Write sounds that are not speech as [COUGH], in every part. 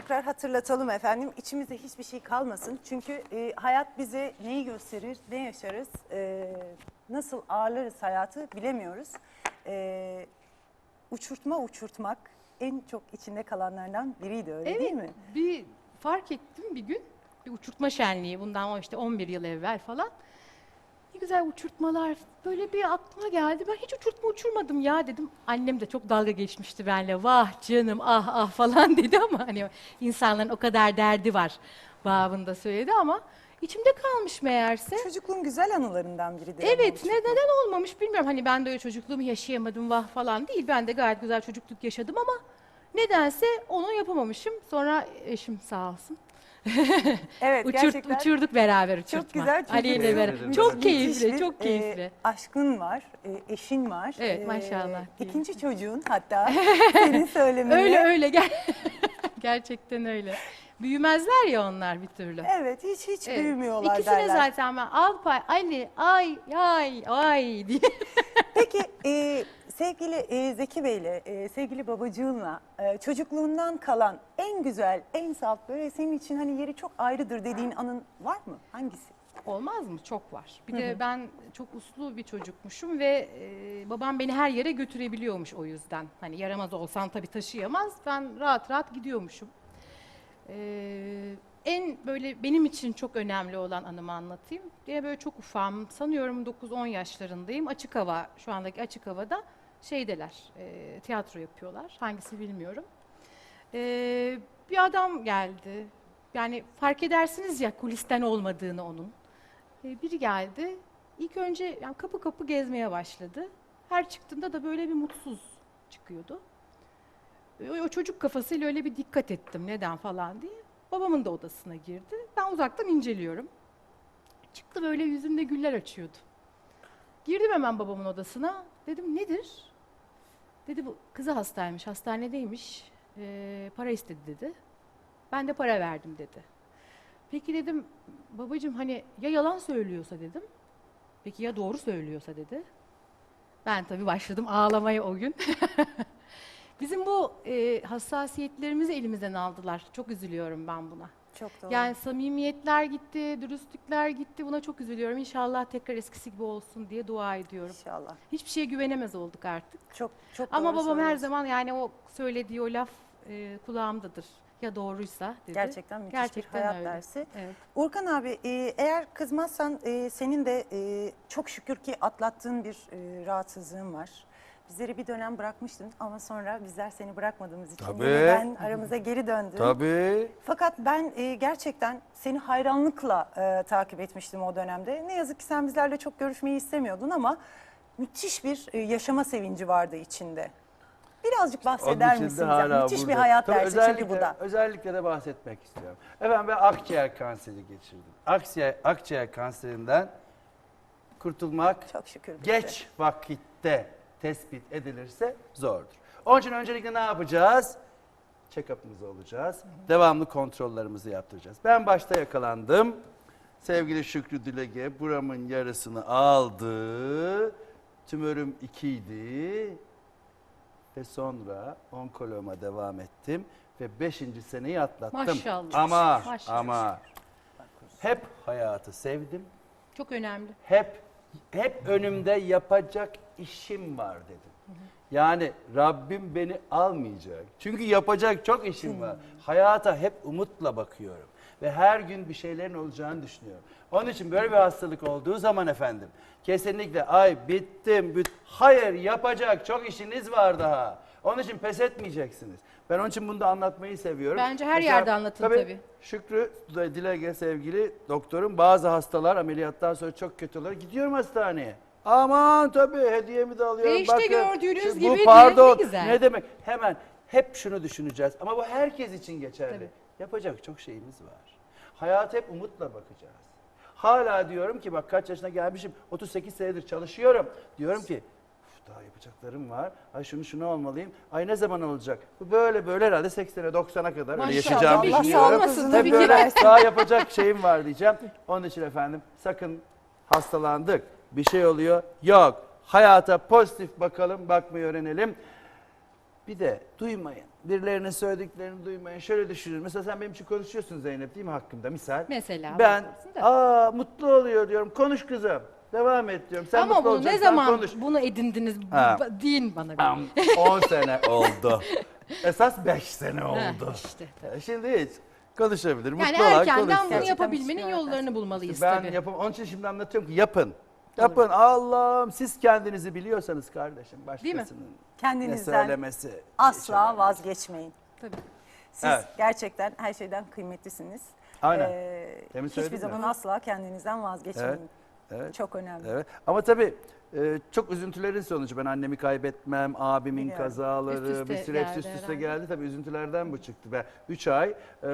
Tekrar hatırlatalım efendim. İçimizde hiçbir şey kalmasın. Çünkü e, hayat bize neyi gösterir, ne yaşarız, e, nasıl ağırlarız hayatı bilemiyoruz. E, uçurtma uçurtmak en çok içinde kalanlardan biriydi öyle değil mi? Bir fark ettim bir gün. Bir uçurtma şenliği bundan o işte 11 yıl evvel falan. Güzel uçurtmalar. Böyle bir aklıma geldi. Ben hiç uçurtma uçurmadım ya dedim. Annem de çok dalga geçmişti benimle. Vah canım ah ah falan [LAUGHS] dedi ama hani insanların o kadar derdi var babında söyledi ama içimde kalmış meğerse. Çocukluğun güzel anılarından biridir. ama Evet, ne, neden olmamış bilmiyorum. Hani ben de öyle çocukluğumu yaşayamadım vah falan değil. Ben de gayet güzel çocukluk yaşadım ama nedense onu yapamamışım. Sonra eşim sağ olsun. Evet Uçurt, gerçekten uçurduk beraber uçurtma. çok güzel. çünkü Ali ile senin beraber. ederim. Çok müthiş keyifli, bir, çok e, keyifli. aşkın var, e, eşin var. Evet, maşallah. İkinci çocuğun hatta [LAUGHS] senin söylemenle. öyle öyle gel. [LAUGHS] Gerçekten öyle. Büyümezler ya onlar bir türlü. Evet hiç hiç Evet. büyümüyorlar İkisine derler. zaten ben Alpay, Ali, ay, ay, ay diye. Peki e, sevgili e, Zeki Bey'le, e, sevgili babacığınla e, çocukluğundan kalan en güzel, en salt böyle senin için hani yeri çok ayrıdır dediğin anın var mı? Hangisi? Olmaz mı? Çok var. Bir de ben çok uslu bir çocukmuşum ve e, babam beni her yere götürebiliyormuş o yüzden. Hani yaramaz olsam tabii taşıyamaz. Ben rahat rahat gidiyormuşum. E, en böyle benim için çok önemli olan anımı anlatayım. Yine böyle çok ufam. Sanıyorum 9-10 yaşlarındayım. Açık hava, şu andaki açık havada şeydeler, e, tiyatro yapıyorlar. Hangisi bilmiyorum. E, bir adam geldi. Yani fark edersiniz ya kulisten olmadığını onun. E, biri geldi. İlk önce yani kapı kapı gezmeye başladı. Her çıktığında da böyle bir mutsuz çıkıyordu. E, O, çocuk kafasıyla öyle bir dikkat ettim neden falan diye. Babamın da odasına girdi. Ben uzaktan inceliyorum. Çıktı böyle yüzünde güller açıyordu. Girdim hemen babamın odasına. Dedim nedir? Dedi bu kızı hastaymış, hastanedeymiş. E, para istedi dedi. Ben de para verdim dedi. Peki dedim babacığım hani ya yalan söylüyorsa dedim. Peki ya doğru söylüyorsa dedi. Ben tabii başladım ağlamaya o gün. [LAUGHS] Bizim bu e, hassasiyetlerimizi elimizden aldılar. Çok üzülüyorum ben buna. Çok doğru. Yani samimiyetler gitti, dürüstlükler gitti. Buna çok üzülüyorum. İnşallah tekrar eskisi gibi olsun diye dua ediyorum. İnşallah. Hiçbir şeye güvenemez olduk artık. Çok çok Ama doğru babam her söylüyorsun. zaman yani o söylediği o laf e, kulağımdadır. Ya doğruysa dedi. Gerçekten müthiş Gerçekten bir hayat öyle. dersi. Evet. Urkan abi e, eğer kızmazsan e, senin de e, çok şükür ki atlattığın bir e, rahatsızlığın var. Bizleri bir dönem bırakmıştın ama sonra bizler seni bırakmadığımız için Tabii. yeniden aramıza geri döndün. Tabii. Fakat ben e, gerçekten seni hayranlıkla e, takip etmiştim o dönemde. Ne yazık ki sen bizlerle çok görüşmeyi istemiyordun ama müthiş bir e, yaşama sevinci vardı içinde. Birazcık Onun bahseder için de misin? hala Müthiş bir burada. hayat Tabii dersi çünkü bu da. Özellikle de bahsetmek istiyorum. Efendim ben akciğer kanseri geçirdim. Akciğer, akciğer kanserinden kurtulmak Çok şükür. bitti. geç vakitte tespit edilirse zordur. Onun için öncelikle ne yapacağız? Check-up'ımızı olacağız. Devamlı kontrollerimizi yaptıracağız. Ben başta yakalandım. Sevgili Şükrü Dilege buramın yarısını aldı. Tümörüm 2 idi. Ve sonra onkoloğuma devam ettim. Ve 5. seneyi atlattım. Maşallah. Ama, Maşallah. ama hep hayatı sevdim Çok önemli. hep hep önümde yapacak işim var dedim. Yani Rabbim beni almayacak. Çünkü yapacak çok işim var. Hayata hep umutla bakıyorum. Ve her gün bir şeylerin olacağını düşünüyorum. Onun için böyle bir hastalık olduğu zaman efendim kesinlikle ay bittim, bit hayır yapacak çok işiniz var daha. Onun için pes etmeyeceksiniz. Ben onun için bunu da anlatmayı seviyorum. Bence her yerde anlatın tabii. Şükrü Dilege sevgili doktorum bazı hastalar ameliyattan sonra çok kötü olur. Gidiyorum hastaneye. Aman tabii hediyemi de alıyorum. Ve işte gördüğünüz Şu- gibi bu pardon ne güzel. ne demek? Hemen hep şunu düşüneceğiz. Ama bu herkes için geçerli. Tabii. Yapacak çok şeyimiz var. Hayat hep umutla bakacağız. Hala diyorum ki bak kaç yaşına gelmişim 38 senedir çalışıyorum. Diyorum ki "Uf, daha yapacaklarım var. Ay şunu şunu olmalıyım. Ay ne zaman olacak? Bu böyle böyle herhalde 80'e 90'a kadar öyle Maşallah. yaşayacağım Tabii ki düşünüyorum. olmasın tabii böyle daha yapacak şeyim var diyeceğim. Onun için efendim sakın hastalandık. Bir şey oluyor. Yok. Hayata pozitif bakalım, bakmayı öğrenelim. bir de duymayın. Birilerinin söylediklerini duymayın. Şöyle düşünün. Mesela sen benim için konuşuyorsun Zeynep değil mi hakkımda misal? Mesela Ben aa mutlu oluyor diyorum. Konuş kızım. Devam et diyorum. Sen Ama mutlu bunu ne zaman konuş. bunu edindiniz Ha. deyin bana. bir. Am, 10 sene oldu. [LAUGHS] Esas 5 sene oldu. işte. E, Şimdi hiç konuşabilir. Yani mutlu olan erkenden konuşsun. bunu yapabilmenin yollarını bulmalıyız Ben tabii. yapım onun için şimdi anlatıyorum ki yapın. Yapın Allah'ım siz kendinizi biliyorsanız kardeşim Değil mi? başkasının ne Kendinizden söylemesi. asla vazgeçmeyin. Tabii. Siz Evet. gerçekten her şeyden kıymetlisiniz. Aynen. Ee, Demin hiçbir söyledim zaman ya. asla kendinizden vazgeçmeyin. Evet, evet. Çok önemli. Evet. Ama tabii e, çok üzüntülerin sonucu. Ben annemi kaybetmem, abimin Biliyorum. kazaları, Üst bir sürü hepsi üst üste herhalde. geldi. Tabii üzüntülerden bu çıktı. Ben 3 ay e,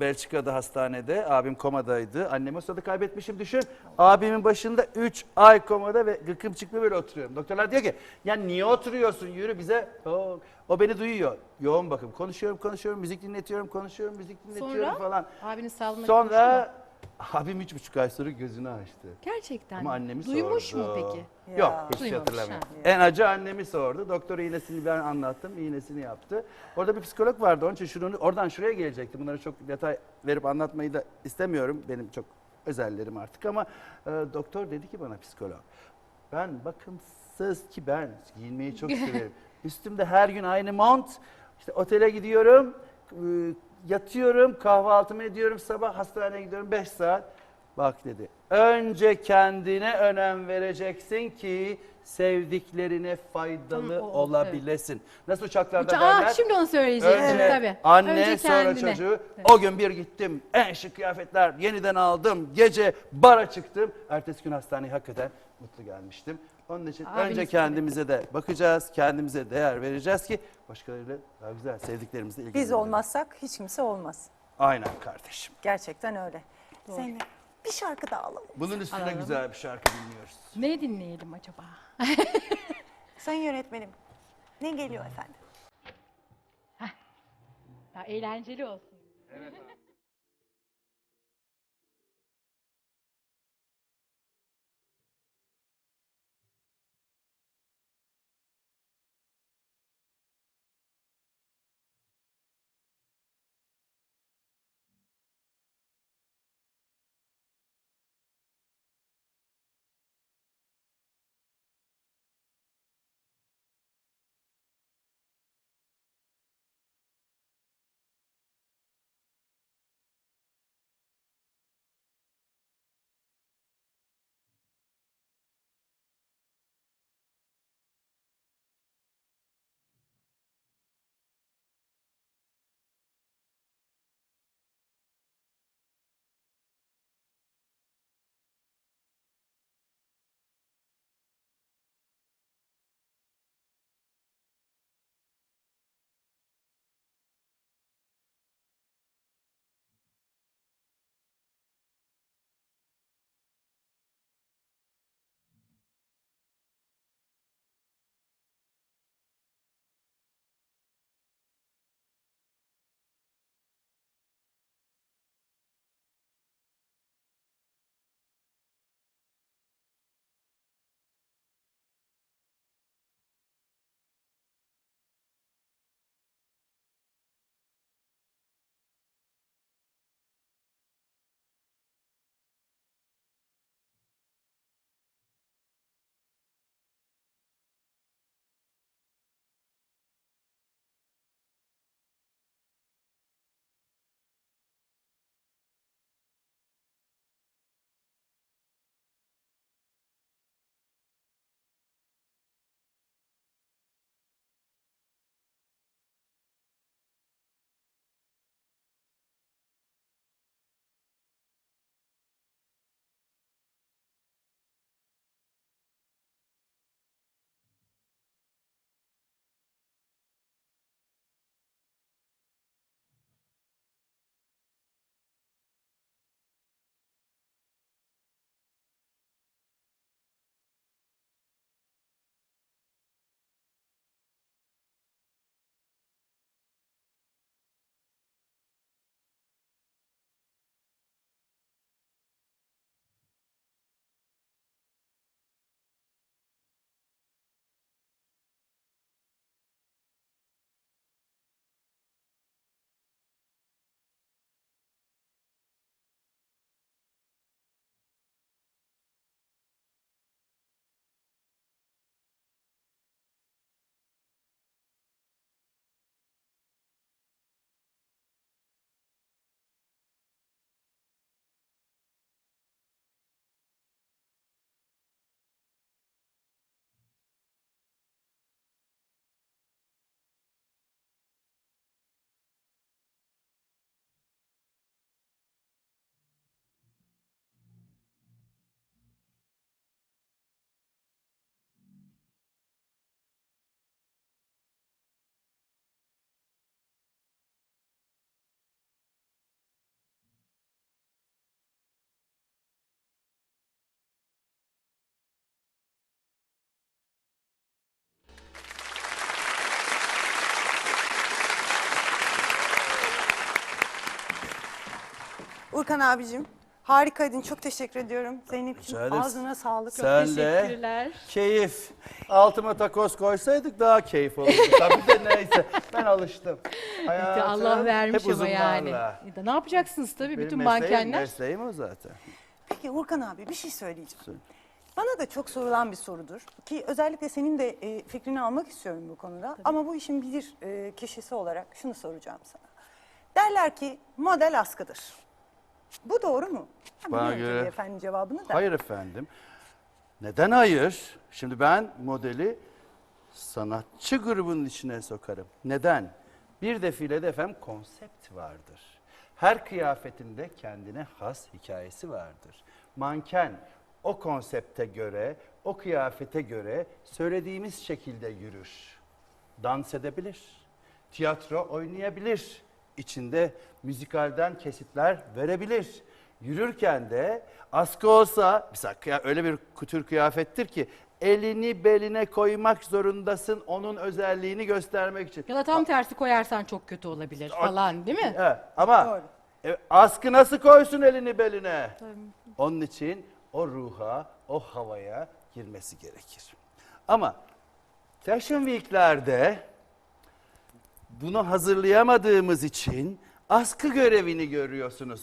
Belçika'da hastanede, abim komadaydı. Annemi o kaybetmişim düşün. Abimin başında 3 ay komada ve gıkım çıkma böyle oturuyorum. Doktorlar diyor ki, ya niye oturuyorsun yürü bize. O, o beni duyuyor. Yoğun bakım. Konuşuyorum, konuşuyorum, müzik dinletiyorum, konuşuyorum, müzik dinletiyorum Sonra? falan. Abinin sağlığına? Sonra abim üç buçuk ay sonra gözünü açtı. Gerçekten. Ama annemi Duymuş sordu. mu peki? Ya. Yok hiç Duymamış, hatırlamıyorum. ha. En acı annemi sordu. Doktor iğnesini ben anlattım. iğnesini yaptı. Orada bir psikolog vardı. Onun için şunu, oradan şuraya gelecekti. Bunları çok detay verip anlatmayı da istemiyorum. Benim çok özellerim artık ama e, doktor dedi ki bana psikolog. Ben bakımsız ki ben giyinmeyi çok [LAUGHS] severim. Üstümde her gün aynı mont. İşte otele gidiyorum. e, Yatıyorum, kahvaltımı ediyorum, sabah hastaneye gidiyorum 5 saat. Bak dedi. Önce kendine önem vereceksin ki sevdiklerine faydalı Tam o, olabilesin. Nasıl uçaklarda Uça- derler? Aa, şimdi onu söyleyecektim Önce tabii. anne Önce sonra kendine. çocuğu. O gün bir gittim. En şık kıyafetler yeniden aldım. Gece bara çıktım. Ertesi gün hastaneye hakikaten mutlu gelmiştim. Onun için Abiniz önce kendimize de bakacağız. Kendimize değer vereceğiz ki başkalarıyla daha güzel sevdiklerimizle ilgilenelim. Biz olmazsak hiç kimse olmaz. Aynen kardeşim. Gerçekten öyle. Zeynep bir şarkı daha alalım. Bunun üstüne Alalım. güzel bir şarkı dinliyoruz. Ne dinleyelim acaba? [LAUGHS] Sayın yönetmenim ne geliyor efendim? Ya eğlenceli olsun. Urkan abicim harikaydın. Çok teşekkür ediyorum. Zeynep'ciğim Rica ağzına sağlık. Sen de Teşekkürler. keyif. Altıma takoz koysaydık daha keyif olurdu. [LAUGHS] Tabii de neyse. Ben alıştım. Hayatım Allah vermiş hep ama yani. uzunlarla. Ya da Ne yapacaksınız tabii Benim bütün mesleğim, mankenler. mesleğim o zaten. Peki Urkan abi bir şey söyleyeceğim. Söyle. Bana da çok sorulan bir sorudur ki özellikle senin de e, fikrini almak istiyorum bu konuda. Ama bu işin bilir e, kişisi olarak şunu soracağım sana. Derler ki model askıdır. Bu doğru mu? Ben Bana göre- tabii efendim cevabını da. Hayır efendim. Neden hayır? Şimdi ben modeli sanatçı grubunun içine sokarım. Neden? Bir defilede efendim konsept vardır. Her kıyafetinde kendine has hikayesi vardır. Manken o konsepte göre, o kıyafete göre söylediğimiz şekilde yürür. Dans edebilir, tiyatro oynayabilir, içinde müzikalden kesitler verebilir. Yürürken de askı olsa, mesela öyle bir kutur kıyafettir ki elini beline koymak zorundasın onun özelliğini göstermek için. Ya da tam tersi koyarsan çok kötü olabilir falan değil mi? Evet, ama Doğru. e, askı nasıl koysun elini beline? Onun için o ruha, o havaya girmesi gerekir. Ama Fashion Week'lerde bunu hazırlayamadığımız için askı görevini görüyorsunuz.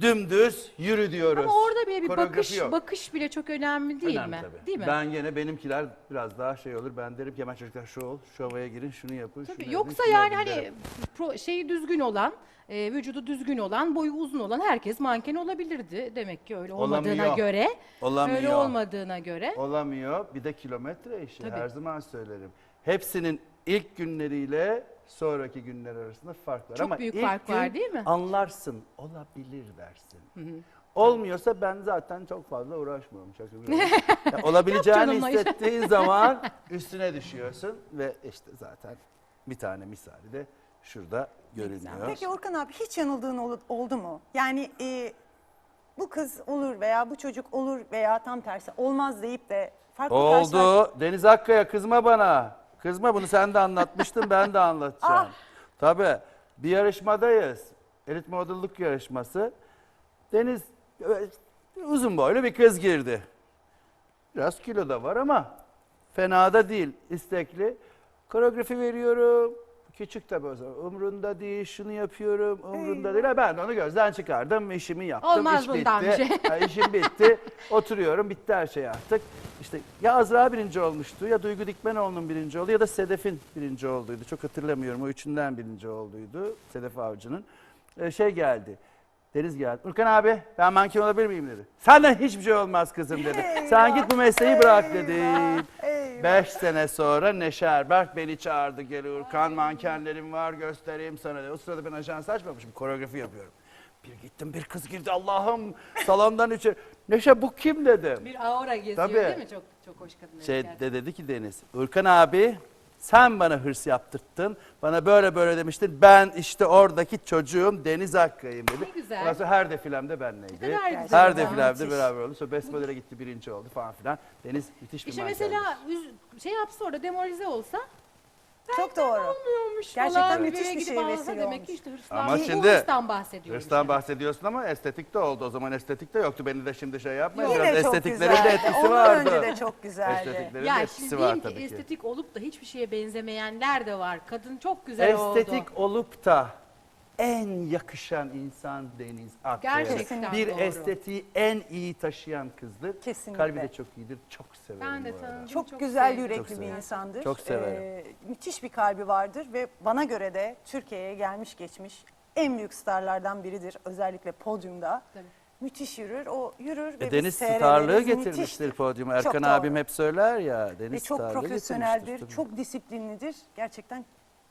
Dümdüz yürü diyoruz. Ama orada bile bir Koreografi bakış yok. bakış bile çok önemli değil Önemli mi? tabii. Değil mi? Ben gene benimkiler biraz daha şey olur. Ben derim ki hemen çocuklar şu ol, şu havaya girin, şunu yapın, Tabii. şunu Yoksa yapın, şunu yani yapın hani derim. pro, şeyi düzgün olan, e, vücudu düzgün olan, boyu uzun olan herkes manken olabilirdi. Demek ki öyle olmadığına Olamıyor. göre. Olamıyor. Öyle olmadığına göre. Olamıyor. Bir de kilometre işi. Tabii. Her zaman söylerim. Hepsinin ilk günleriyle sonraki günler arasında fark var. Çok Ama büyük ilk fark var gün değil mi? Anlarsın. Olabilir dersin. Olmuyorsa ben zaten çok fazla uğraşmıyorum. Şaka bir yana. [LAUGHS] Ya olabileceğini hissettiğin zaman [LAUGHS] üstüne düşüyorsun ve işte zaten bir tane misali de şurada görünüyor. Peki Urkan abi hiç yanıldığın ol- oldu mu? Yani e, bu kız olur veya bu çocuk olur veya tam tersi olmaz deyip de farklı karşılaş- Oldu. Deniz Akkaya kızma bana. Kızma bunu sen de anlatmıştın ben de anlatacağım. [LAUGHS] Ah. Tabii bir yarışmadayız. Elit modellik yarışması. Deniz evet, uzun boylu bir kız girdi. Biraz kilo da var ama fena da değil. istekli. Koreografi veriyorum. Küçük tabii o zaman. Umrunda değil, şunu yapıyorum, umrunda değil. Ha, Ben onu gözden çıkardım, işimi yaptım. Olmaz iş bundan bir bitti. şey. Ha, işim bitti. [LAUGHS] Oturuyorum, bitti her şey artık. İşte ya Azra birinci olmuştu, ya Duygu Dikmenoğlu'nun birinci oldu ya da Sedef'in birinci olduğuydu. Çok hatırlamıyorum, o üçünden birinci olduğuydu Sedef Avcı'nın. Ee, şey geldi, Deniz geldi. Urkan abi ben manken olabilir miyim dedi. Senden hiçbir şey olmaz kızım dedi. Sen git bu mesleği bırak dedi. eyvah. Beş sene sonra Neşe Erberk beni çağırdı. Gel Urkan mankenlerim var göstereyim sana dedi. O sırada ben ajans açmamışım. Koreografi yapıyorum. Bir gittim bir kız girdi Allah'ım salondan içeri. Neşe bu kim dedim. Bir aura geziyor Tabii. değil mi? Çok çok hoş kadın. Şey de dedi ki Deniz, Urkan abi sen bana hırs yaptırttın. Bana böyle böyle demiştin. Ben işte oradaki çocuğum Deniz Akkaya'yım dedi. Ne güzel. Ondan sonra her defilemde benleydi. Ne kadar güzel Her defilemde Müthiş. beraber oldu. Sonra Besmele'ye gitti birinci oldu falan filan. Deniz müthiş bir İşte mankendir. mesela üz- şey yapsa orada demoralize olsa Çok doğru. olmuyormuş Gerçekten falan. müthiş eve bir gidip şeye alsa vesile Demek olmuş. ki işte hırslan. Ama şimdi- hırstan bahsediyoruz. Hırstan bahsediyorsun ama estetik de oldu. O zaman estetik de yoktu. Beni de şimdi şey yapmayın. Yine Biraz çok estetiklerin de güzeldi. etkisi Ondan vardı. önce de çok güzeldi. Estetiklerin de Ya etkisi şimdi var diyeyim ki tabii ki. estetik olup da hiçbir şeye benzemeyenler de var. Kadın çok güzel oldu. Estetik olup da en yakışan insan Deniz Akkaya. Gerçekten Bir doğru. estetiği en iyi taşıyan kızdır. Kesinlikle. Kalbi de çok iyidir. Çok severim Ben de bu arada. tanıdım. Çok, Çok güzel sevdim. yürekli Çok bir severim. insandır. Çok severim. Ee, müthiş bir kalbi vardır ve bana göre de Türkiye'ye gelmiş geçmiş en büyük starlardan biridir. Özellikle podyumda. Tabii. Müthiş yürür. O yürür ve E, biz Deniz seyrederiz. starlığı Müthiştir. getirmiştir podyuma. Çok Erkan doğru. abim hep söyler ya. Deniz Ve çok starlığı profesyoneldir, getirmiştir. çok disiplinlidir. Gerçekten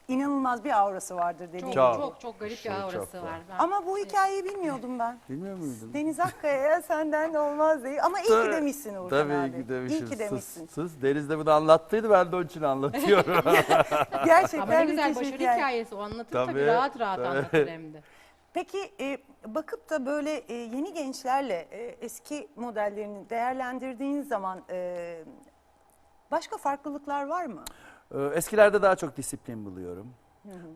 inanılmaz bir aurası vardır dediğim Çok, gibi. çok çok garip Şey, bir çok aurası var. var. Ben- Ama bu hikayeyi bilmiyordum ben. Bilmiyor muydun? Deniz Akkaya'ya senden de olmaz değil. Ama iyi ki Tabii. demişsin Urkan Tabii abi. ki demişim. İyi ki demişsin. Sus, sus. Deniz de bunu anlattıydı ben de onun için anlatıyorum. [LAUGHS] Gerçekten Ama ne güzel müthiş başarı hikaye. hikayesi o anlatır tabii, Tabii, rahat rahat tabii. anlatır hem de. Peki e, bakıp da böyle e, yeni gençlerle e, eski modellerini değerlendirdiğin zaman e, başka farklılıklar var mı? Ee, Eskilerde daha çok disiplin buluyorum.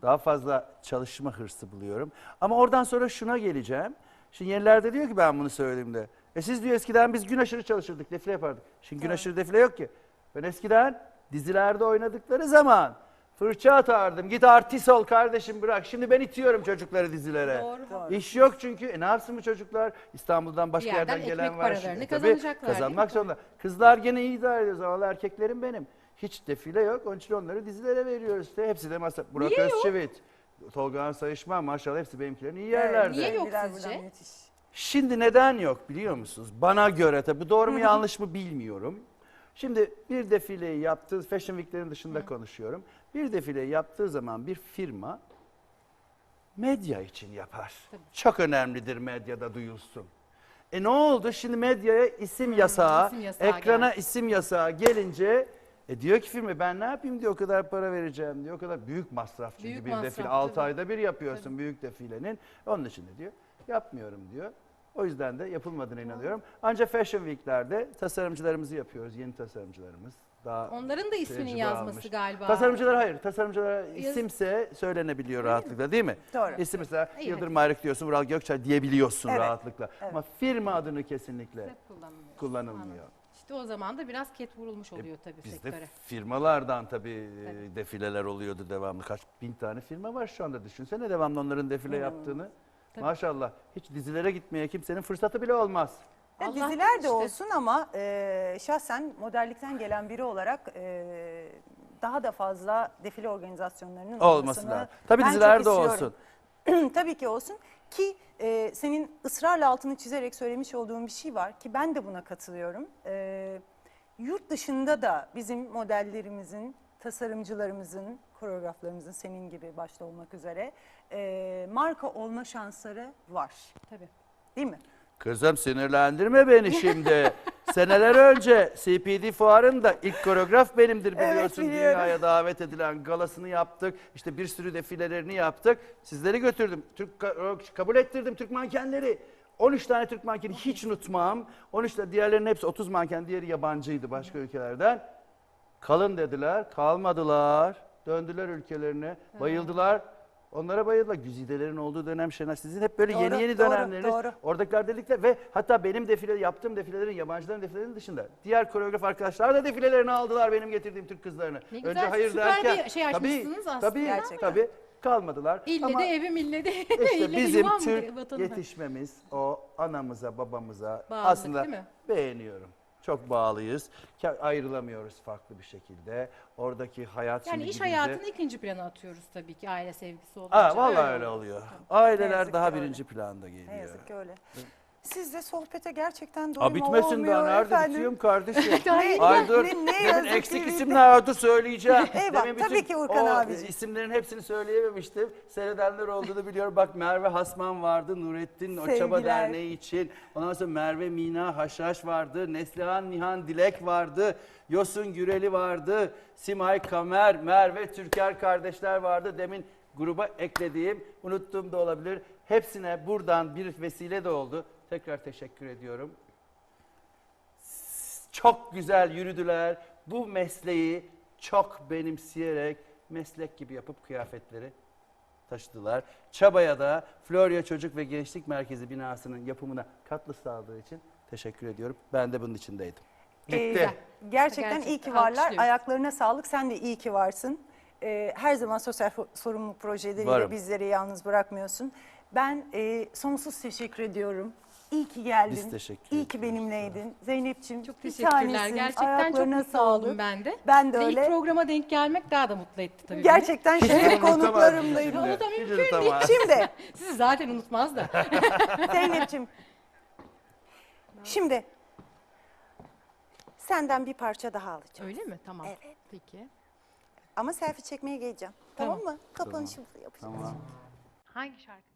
Daha fazla çalışma hırsı buluyorum. Ama oradan sonra şuna geleceğim. Şimdi yenilerde diyor ki ben bunu söylediğimde. E siz diyor eskiden biz gün aşırı çalışırdık, defile yapardık. Şimdi gün aşırı defile yok ki. Ben eskiden dizilerde oynadıkları zaman fırça atardım. Git artist ol kardeşim bırak. Şimdi ben itiyorum çocukları dizilere. Doğru. İş yok çünkü. E ne yapsın bu çocuklar? İstanbul'dan başka Bir yerden yerden gelen ekmek var. paralarını şimdi. Tabii kazanacaklar, değil Kazanmak zorunda. Kızlar gene iyi idare ediyor. Zavallı erkeklerim benim. Hiç defile yok. Onun için onları dizilere veriyoruz işte. Hepsi de masa. Burak Niye yok? Özçivit, Tolga Sayışman maşallah hepsi benimkilerin iyi yerlerde. niye yok Sevgiler sizce? buradan. Şimdi neden yok biliyor musunuz? Bana göre tabi bu doğru mu yanlış mı bilmiyorum. Şimdi bir defileyi yaptığı, Fashion Week'lerin dışında konuşuyorum. Bir defileyi yaptığı zaman bir firma medya için yapar. Çok önemlidir medyada duyulsun. E ne oldu? Şimdi medyaya isim yasağı, isim yasağı ekrana geldi. isim yasağı gelince e diyor ki firma ben ne yapayım diyor o kadar para vereceğim diyor. O kadar büyük masraf çünkü Büyük bir masraf, defile. tabii. 6 ayda bir yapıyorsun büyük defilenin. Onun için de diyor yapmıyorum diyor. O yüzden de yapılmadığına inanıyorum. Ancak Fashion Week'lerde tasarımcılarımızı yapıyoruz. Yeni tasarımcılarımız. Daha Onların da isminin tecrübe yazması almış. galiba. Tasarımcılar hayır. Tasarımcılara isimse söylenebiliyor rahatlıkla değil mi? Doğru. İsim mesela İyi, Yıldırım Ayrık diyorsun, Vural Gökçay diyebiliyorsun Evet, rahatlıkla. Ama firma adını kesinlikle kullanılmıyor. İşte o zaman da biraz ket vurulmuş oluyor tabii E, Bizde sektöre. firmalardan tabii e, defileler oluyordu devamlı. Kaç bin tane firma var şu anda düşünsene devamlı onların defile yaptığını. Tabii. Maşallah. Hiç dizilere gitmeye kimsenin fırsatı bile olmaz. Ya Allah'tan diziler de işte. olsun ama e, şahsen modellikten gelen biri olarak e, daha da fazla defile organizasyonlarının Olması olmasını lazım. Tabii dizilerde istiyorum. olsun. [CLEARS THROAT] Tabii ki olsun ki e, senin ısrarla altını çizerek söylemiş olduğun bir şey var ki ben de buna katılıyorum. E, yurt dışında da bizim modellerimizin, tasarımcılarımızın, koreograflarımızın senin gibi başta olmak üzere e, marka olma şansları var. Tabii. Değil mi? Kızım sinirlendirme beni şimdi. [LAUGHS] Seneler önce CPD fuarında ilk koreograf benimdir Evet, biliyorsun. biliyorum. Dünyaya davet edilen galasını yaptık. İşte bir sürü defilelerini yaptık. Sizleri götürdüm. Türk ka- kabul ettirdim Türk mankenleri. 13 tane Türk mankeni hiç unutmam. 13 tane diğerlerinin hepsi 30 manken, diğeri yabancıydı başka ülkelerden. Kalın dediler, kalmadılar. Döndüler ülkelerine, bayıldılar. Onlara bayıldılar. Güzidelerin olduğu dönem Şenay sizin hep böyle Doğru, yeni yeni doğru, dönemleriniz. doğru. Oradakiler dedikler ve hatta benim defile yaptığım defilelerin yabancıların defilelerinin dışında diğer koreograf arkadaşlar da defilelerini aldılar benim getirdiğim Türk kızlarını. Ne güzel, süper bir şey tabii, aslında. tabii, Gerçekten. tabii kalmadılar. İlle Ama de evim ille de [LAUGHS] işte ille bizim Türk yetişmemiz o anamıza babamıza Bağlılık, aslında değil mi? beğeniyorum. Çok bağlıyız. Ayrılamıyoruz farklı bir şekilde. Oradaki hayat Yani iş gidince- hayatını ikinci plana atıyoruz tabii ki aile sevgisi olduğu Aa, vallahi öyle oluyor. Aileler daha öyle. birinci planda geliyor. Ne yazık ki öyle. Sizde sohbete gerçekten doyum bitmesin olmuyor [LAUGHS] daha nerede efendim. bitiyorum kardeşim. Ay, Ay dur. ne- ne Demin yazık ki eksik bitti. isimler var dur söyleyeceğim. [LAUGHS] Eyvah, Demin tabii ki Urkan o abicim. isimlerin hepsini söyleyememiştim. Seyredenler olduğunu biliyorum. Bak Merve Hasman vardı, Nurettin O Çaba Sevgiler. Derneği için. Ondan sonra Merve Mina Haşhaş vardı, Neslihan Nihan Dilek vardı, Yosun Güreli vardı, Simay Kamer, Merve Türker kardeşler vardı. Demin gruba eklediğim, unuttuğum da olabilir. Hepsine buradan bir vesile de oldu. Tekrar teşekkür ediyorum çok güzel yürüdüler. Bu mesleği çok benimseyerek meslek gibi yapıp kıyafetleri taşıdılar. Çabaya da Florya Çocuk ve Gençlik Merkezi binasının yapımına katkı sağladığı için teşekkür ediyorum. Ben de bunun içindeydim. Ee, Gitti. gerçekten iyi Gerçekten ki varlar. Ayaklarına sağlık. Sen de iyi ki varsın. Ee, her zaman sosyal sorumluluk projeleriyle Varım. bizleri yalnız bırakmıyorsun. Ben e, sonsuz teşekkür ediyorum. İyi ki geldin. Biz teşekkür İyi ki ediyoruz. benimleydin. Zeynep'ciğim Çok bir teşekkürler. tanesin. Gerçekten çok Ayaklarına mutlu oldum sağlık. ben de. Ben de Ve öyle. ilk programa denk gelmek daha da mutlu etti tabii. Gerçekten şeref unutamaz konuklarımdayım. şimdi. O da mümkün unutamaz. Şimdi [LAUGHS] Sizi zaten unutmaz da. [LAUGHS] [LAUGHS] Zeynep'ciğim. Şimdi senden bir parça daha alacağım. Öyle mi? Tamam. Evet. Peki. Ama selfie çekmeye geleceğim. Tamam, Tamam. mı? Kapanışı yapacağız. Tamam. Hangi şarkı?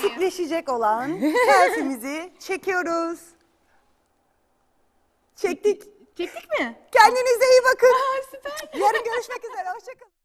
Klasikleşecek olan selfie'mizi çekiyoruz. Çektik. Çektik mi? Kendinize iyi bakın. Aa, süper. Yarın görüşmek üzere. Hoşçakalın.